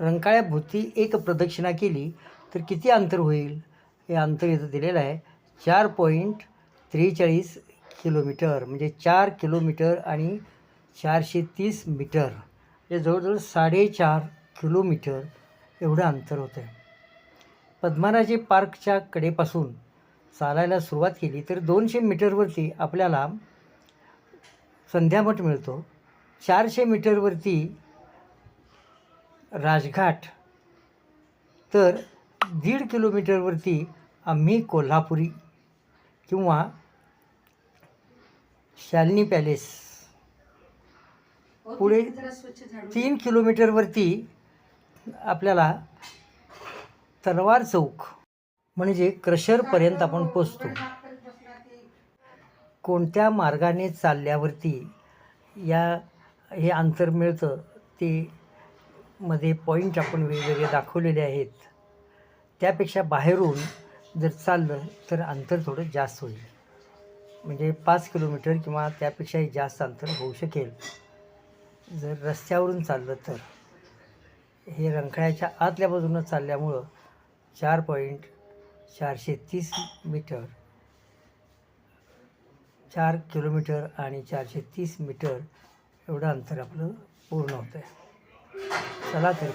रंकाळ्याभोवती एक प्रदक्षिणा केली तर किती अंतर होईल? हे अंतर इथं दिलेलं आहे. चार पॉईंट त्रेचाळीस किलोमीटर म्हणजे चार किलोमीटर आणि चारशे तीस मीटर. हे जवळजवळ साडेचार किलोमीटर एवढं अंतर होतं आहे पार्कच्या कडेपासून चालायला सुरुवात केली तर दोनशे मीटरवरती आपल्याला संध्यामठ मिळतो. चारशे मीटरवरती राजघाट. तर दीड किलोमीटरवरती आम्ही कोल्हापुरी किंवा शालिनी पॅलेस. पुढे तीन किलोमीटरवरती आपल्याला तलवार चौक म्हणजे क्रशरपर्यंत आपण पोचतो. कोणत्या मार्गाने चालल्यावरती या हे अंतर मिळतं ते मध्ये पॉईंट आपण वेगवेगळे दाखवलेले आहेत. त्यापेक्षा बाहेरून जर चाललं तर अंतर थोडं जास्त होईल. म्हणजे पाच किलोमीटर किंवा त्यापेक्षाही जास्त अंतर होऊ शकेल. जर रस्त्यावरून चाललं तर. हे रंकाळ्याच्या आतल्या बाजूनं चालल्यामुळं चार पॉईंट चारशे तीस मीटर. चार किलोमीटर आणि चारशे तीस मीटर एवढं अंतर आपलं पूर्ण होतं आहे चला तर